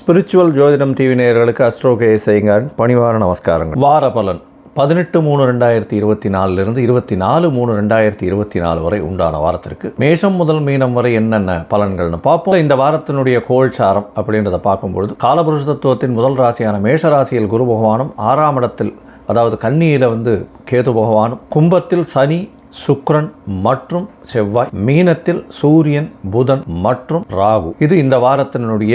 Spiritual ஜோதிடம் TV நேயர்களுக்கு astro K செய்யுங்கான் பணிவார நமஸ்காரங்கள். வார பலன் பதினெட்டு மூணு ரெண்டாயிரத்தி இருபத்தி நாலுலேருந்து இருபத்தி நாலு மூணு ரெண்டாயிரத்தி இருபத்தி நாலு வரை உண்டான வாரத்திற்கு. மேஷம் முதல் மீனம் வரை என்னென்ன பலன்கள்னு பார்ப்போம். இந்த வாரத்தினுடைய கோல்சாரம் அப்படின்றத பார்க்கும்பொழுது காலபுருஷ தத்துவத்தின் முதல் ராசியான மேஷ ராசியில் குரு பகவானும் ஆறாம் இடத்தில் அதாவது கன்னியில் வந்து கேது பகவானும் கும்பத்தில் சனி சுக்ரன் மற்றும் செவ்வாய் மீனத்தில் சூரியன் புதன் மற்றும் ராகு. இது இந்த வாரத்தினுடைய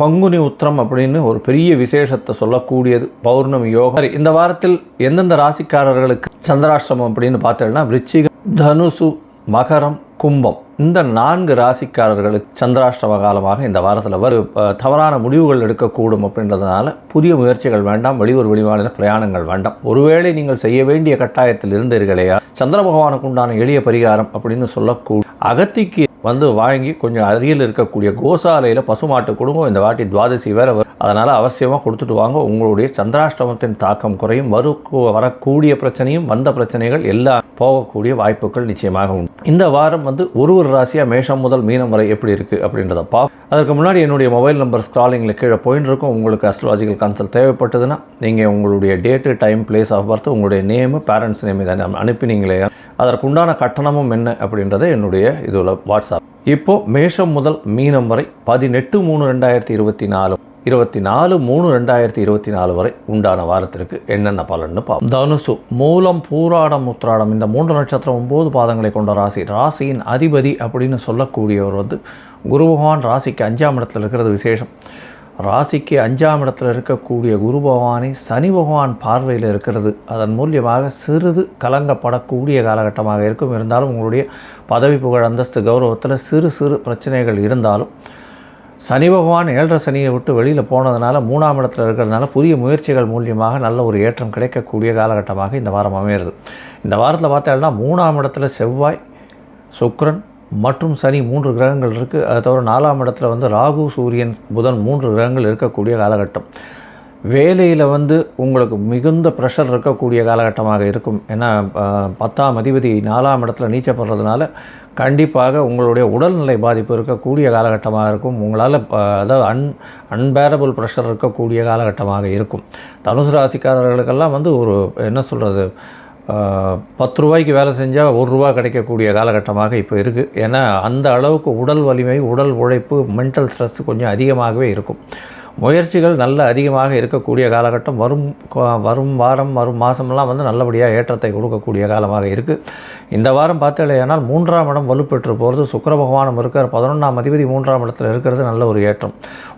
பங்குனி உத்திரம் அப்படின்னு ஒரு பெரிய விசேஷத்தை சொல்லக்கூடியது பௌர்ணமி யோகம். இந்த வாரத்தில் எந்தெந்த ராசிக்காரர்களுக்கு சந்திராஷ்டிரமம் அப்படின்னு பார்த்தோம்னா விருச்சிகம் தனுசு மகரம் கும்பம். இந்த நான்கு ராசிக்காரர்களுக்கு சந்திராஷ்டம காலமாக இந்த வாரத்தில் வரு தவறான முடிவுகள் எடுக்கக்கூடும் அப்படின்றதுனால புதிய முயற்சிகள் வேண்டாம் வெளியூர் வெளிமாநில பிரயாணங்கள் வேண்டாம். ஒருவேளை நீங்கள் செய்ய வேண்டிய கட்டாயத்தில் இருந்தீர்களையா சந்திர பகவானுக்கு உண்டான எளிய பரிகாரம் அப்படின்னு சொல்லக்கூடிய அகத்திக்கு வந்து வாங்கி கொஞ்சம் அருகில் இருக்கக்கூடிய கோசாலையில் பசுமாட்டு குடும்பம் இந்த வாட்டி துவாதசி வேற வரும். அதனால் அவசியமாக கொடுத்துட்டு வாங்க. உங்களுடைய சந்திராஷ்டமத்தின் தாக்கம் குறையும். வரு வரக்கூடிய பிரச்சனையும் வந்த பிரச்சனைகள் எல்லாம் போகக்கூடிய வாய்ப்புகள் நிச்சயமாக உண்டு. இந்த வாரம் வந்து ஒரு ஒரு ராசியாக மேஷம் முதல் மீனம் வரை எப்படி இருக்குது அப்படின்றத பா அதற்கு முன்னாடி என்னுடைய மொபைல் நம்பர் ஸ்க்ராலிங்கில் கீழே போயின்னு இருக்கும் உங்களுக்கு அஸ்ட்ராலஜிக்கல் கன்சல்ட் தேவைப்பட்டதுன்னா நீங்கள் உங்களுடைய date time place of birth உங்களுடைய நேமு பேரண்ட்ஸ் நேம் இதை அனுப்பினீங்களே அதற்குண்டான கட்டணமும் என்ன அப்படின்றத என்னுடைய இதில் வாட்ஸ்அப். இப்போது மேஷம் முதல் மீனம் வரை பதினெட்டு மூணு ரெண்டாயிரத்தி இருபத்தி நாலு இருபத்தி நாலு மூணு ரெண்டாயிரத்தி இருபத்தி நாலு வரை உண்டான வாரத்திற்கு என்னென்ன பலன்னு பார்ப்போம். தனுசு மூலம் பூராடம் உத்திராடம் இந்த மூன்று நட்சத்திரம் ஒம்பது பாதங்களை கொண்ட ராசி. ராசியின் அதிபதி அப்படின்னு சொல்லக்கூடியவர் வந்து குரு பகவான் ராசிக்கு அஞ்சாம் இடத்துல இருக்கிறது விசேஷம். ராசிக்கு அஞ்சாம் இடத்தில் இருக்கக்கூடிய குரு பகவானை சனி பகவான் பார்வையில் இருக்கிறது. அதன் மூலியமாக சிறிது கலங்கப்படக்கூடிய காலகட்டமாக இருக்கும். இருந்தாலும் உங்களுடைய பதவி புகழ் அந்தஸ்து கௌரவத்தில் சிறு சிறு பிரச்சனைகள் இருந்தாலும் சனி பகவான் ஏழரை சனியை விட்டு வெளியில் போனதுனால மூணாம் இடத்துல இருக்கிறதுனால புதிய முயற்சிகள் மூலியமாக நல்ல ஒரு ஏற்றம் கிடைக்கக்கூடிய காலகட்டமாக இந்த வாரம் அமையிறது. இந்த வாரத்தில் பார்த்தோம்னா மூணாம் இடத்துல செவ்வாய் சுக்ரன் மற்றும் சனி மூன்று கிரகங்கள் இருக்குது அதை தவிர நாலாம் இடத்துல வந்து ராகு சூரியன் புதன் மூன்று கிரகங்கள் இருக்கக்கூடிய காலகட்டம். வேலையில் வந்து உங்களுக்கு மிகுந்த ப்ரெஷர் இருக்கக்கூடிய காலகட்டமாக இருக்கும். ஏன்னா பத்தாம் அதிபதி நாலாம் இடத்துல நீச்சப்படுறதுனால கண்டிப்பாக உங்களுடைய உடல்நிலை பாதிப்பு இருக்கக்கூடிய காலகட்டமாக இருக்கும். உங்களால் அதாவது அன் அன்பேரபிள் ப்ரெஷர் இருக்கக்கூடிய காலகட்டமாக இருக்கும். தனுசு ராசிக்காரர்களுக்கெல்லாம் வந்து ஒரு என்ன சொல்கிறது பத்து ரூபாய்க்கு வேலை செஞ்சால் ஒரு ரூபா கிடைக்கக்கூடிய காலகட்டமாக இப்போ இருக்குது ஏன்னா அந்த அளவுக்கு உடல் வலிமை உடல் உழைப்பு மென்டல் ஸ்ட்ரெஸ் கொஞ்சம் அதிகமாகவே இருக்கும். முயற்சிகள் நல்ல அதிகமாக இருக்கக்கூடிய காலகட்டம். வரும் வரும் வாரம் வரும் மாதமெல்லாம் வந்து நல்லபடியாக ஏற்றத்தை கொடுக்கக்கூடிய காலமாக இருக்குது இந்த வாரம் பார்த்தீங்கன்னா மூன்றாம் இடம் வலுப்பெற்று போகிறது சுக்கர பகவானம் இருக்கிற பதினொன்றாம் அதிபதி மூன்றாம் இடத்தில் இருக்கிறது நல்ல ஒரு ஏற்றம்.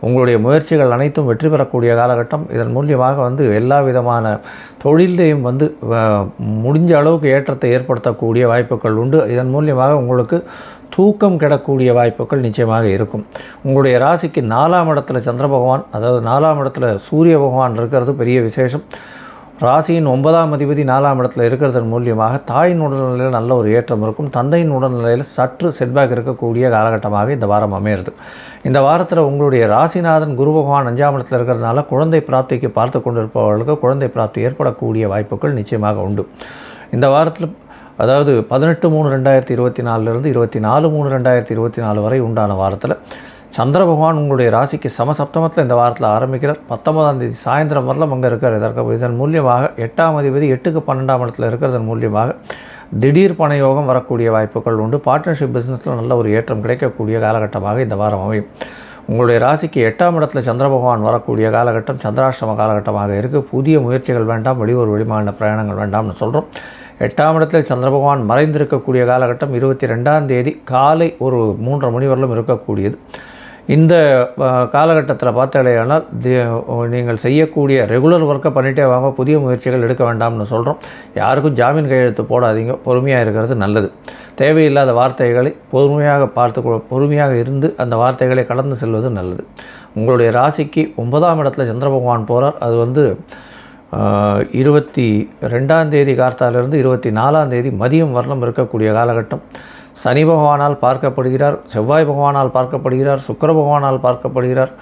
உங்களுடைய முயற்சிகள் அனைத்தும் வெற்றி பெறக்கூடிய காலகட்டம். இதன் மூலியமாக வந்து எல்லா விதமான தொழிலையும் வந்து முடிஞ்ச அளவுக்கு ஏற்றத்தை ஏற்படுத்தக்கூடிய வாய்ப்புகள் உண்டு. இதன் மூலியமாக உங்களுக்கு தூக்கம் கிடக்கூடிய வாய்ப்புகள் நிச்சயமாக இருக்கும். உங்களுடைய ராசிக்கு நாலாம் இடத்துல சந்திர பகவான் அதாவது நாலாம் இடத்துல சூரிய பகவான் இருக்கிறது பெரிய விசேஷம். ராசியின் ஒன்பதாம் அதிபதி நாலாம் இடத்துல இருக்கிறதன் மூலியமாக தாயின் உடல்நிலையில் நல்ல ஒரு ஏற்றம் இருக்கும். தந்தையின் உடல்நிலையில் சற்று செட்பேக் இருக்கக்கூடிய காலகட்டமாக இந்த வாரம் அமையிறது. இந்த வாரத்தில் உங்களுடைய ராசிநாதன் குரு பகவான் அஞ்சாம் இடத்துல இருக்கிறதுனால குழந்தை பிராப்திக்கு பார்த்து கொண்டிருப்பவர்களுக்கு குழந்தை பிராப்தி ஏற்படக்கூடிய வாய்ப்புகள் நிச்சயமாக உண்டு. இந்த வாரத்தில் அதாவது பதினெட்டு மூணு ரெண்டாயிரத்தி இருபத்தி நாலுலேருந்து இருபத்தி நாலு மூணு ரெண்டாயிரத்தி இருபத்தி நாலு வரை உண்டான வாரத்தில் சந்திர பகவான் உங்களுடைய ராசிக்கு சமசப்தமத்தில் இந்த வாரத்தில் ஆரம்பிக்கிறார். பத்தொன்பதாம் தேதி சாயந்தரம் வரலாம். அங்கே இருக்கார். இதற்கு இதன் மூலியமாக எட்டாம் அதிபதி எட்டுக்கு பன்னெண்டாம் இடத்துல இருக்கிறதன் மூலியமாக திடீர் பண யோகம் வரக்கூடிய வாய்ப்புகள் உண்டு. பார்ட்னர்ஷிப் பிஸ்னஸில் நல்ல ஒரு ஏற்றம் கிடைக்கக்கூடிய காலகட்டமாக இந்த வாரம் அமையும். உங்களுடைய ராசிக்கு எட்டாம் இடத்துல சந்திர பகவான் வரக்கூடிய காலகட்டம் சந்திராஷ்டம காலகட்டமாக இருக்குது புதிய முயற்சிகள் வேண்டாம். வெளியூர் வெளிமாநில பிரயாணங்கள் வேண்டாம்னு சொல்கிறோம் எட்டாம் இடத்தில் சந்திர பகவான் மறைந்திருக்கக்கூடிய காலகட்டம் இருபத்தி ரெண்டாம் தேதி காலை ஒரு மூன்றரை மணி வரலும் இருக்கக்கூடியது. இந்த காலகட்டத்தில் பார்த்தாலேயானால் நீங்கள் செய்யக்கூடிய ரெகுலர் ஒர்க்கை பண்ணிகிட்டே வாங்க புதிய முயற்சிகள் எடுக்க வேண்டாம்னு சொல்கிறோம் யாருக்கும் ஜாமீன் கையெழுத்து போடாதீங்க பொறுமையாக இருக்கிறது நல்லது. தேவையில்லாத வார்த்தைகளை பொறுமையாக பார்த்து பொறுமையாக இருந்து அந்த வார்த்தைகளை கடந்து செல்வது நல்லது. உங்களுடைய ராசிக்கு ஒன்பதாம் இடத்துல சந்திர பகவான் போகிறார் அது வந்து இருபத்தி ரெண்டாம் தேதி கார்த்தாலிருந்து இருபத்தி நாலாம் தேதி மதியம் வரலும் இருக்கக்கூடிய காலகட்டம். சனி பகவானால் பார்க்கப்படுகிறார் செவ்வாய் பகவானால் பார்க்கப்படுகிறார் சுக்கர பகவானால் பார்க்கப்படுகிறார்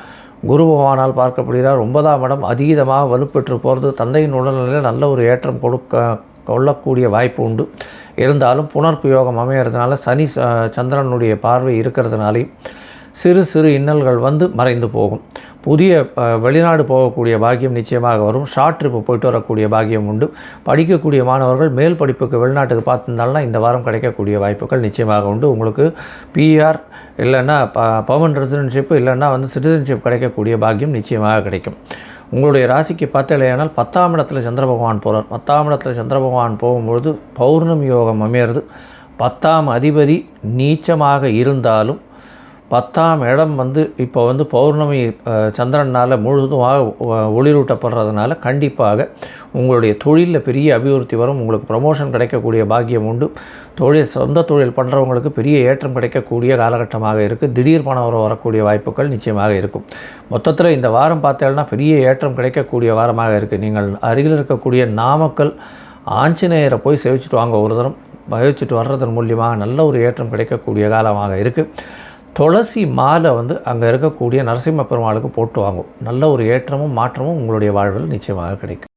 குரு பகவானால் பார்க்கப்படுகிறார். ஒன்பதாம் இடம் அதீதமாக வலுப்பெற்று போகிறது. தந்தையின் உடல்நிலையில் நல்ல ஒரு ஏற்றம் கொடுக்க கொள்ளக்கூடிய வாய்ப்பு உண்டு. இருந்தாலும் புனர்பயோகம் அமையிறதுனால சனி சந்திரனுடைய பார்வை இருக்கிறதுனாலையும் சிறு சிறு இன்னல்கள் வந்து மறைந்து போகும். புதிய வெளிநாடு போகக்கூடிய பாக்கியம் நிச்சயமாக வரும். ஷார்ட் ட்ரிப்பு போயிட்டு வரக்கூடிய பாக்கியம் உண்டு. படிக்கக்கூடிய மாணவர்கள் மேல் படிப்புக்கு வெளிநாட்டுக்கு பார்த்துருந்தாலும் இந்த வாரம் கிடைக்கக்கூடிய வாய்ப்புகள் நிச்சயமாக உண்டு. உங்களுக்கு பிஆர் இல்லைன்னா ப பர்மனன்ட் ரெசிடென்ஷிப் இல்லைன்னா வந்து சிட்டிசன்ஷிப் கிடைக்கக்கூடிய பாக்கியம் நிச்சயமாக கிடைக்கும். உங்களுடைய ராசிக்கு பார்த்தலையானால் பத்தாம் இடத்துல சந்திர பகவான் போகிறார் பத்தாம் இடத்துல சந்திர பகவான் போகும்பொழுது பௌர்ணமி யோகம் அமையிறது. பத்தாம் அதிபதி நீச்சமாக இருந்தாலும் பத்தாம் இடம் வந்து இப்போ வந்து பௌர்ணமி சந்திரனால் முழுதுமாக ஒ- ஒளிரூட்டப்படுறதுனால கண்டிப்பாக உங்களுடைய தொழிலில் பெரிய அபிவிருத்தி வரும். உங்களுக்கு ப்ரமோஷன் கிடைக்கக்கூடிய பாக்கியம் உண்டு. தொழில் சொந்த தொழில் பண்ணுறவங்களுக்கு பெரிய ஏற்றம் கிடைக்கக்கூடிய காலகட்டமாக இருக்குது திடீர் பணம் வர வரக்கூடிய வாய்ப்புகள் நிச்சயமாக இருக்கும். மொத்தத்தில் இந்த வாரம் பார்த்தேன்னா பெரிய ஏற்றம் கிடைக்கக்கூடிய வாரமாக இருக்குது நீங்கள் அருகில் இருக்கக்கூடிய நாமக்கல் ஆஞ்சநேயரை போய் சேவிச்சுட்டு வாங்க ஒரு தரம். பயிற்சிட்டு வர்றதன் மூலியமாக நல்ல ஒரு ஏற்றம் கிடைக்கக்கூடிய காலமாக இருக்குது துளசி மாலை வந்து அங்கே இருக்கக்கூடிய நரசிம்ம பெருமாளுக்கு போட்டு வாங்கும். நல்ல ஒரு ஏற்றமும் மாற்றமும் உங்களுடைய வாழ்வில் நிச்சயமாக கிடைக்கும்.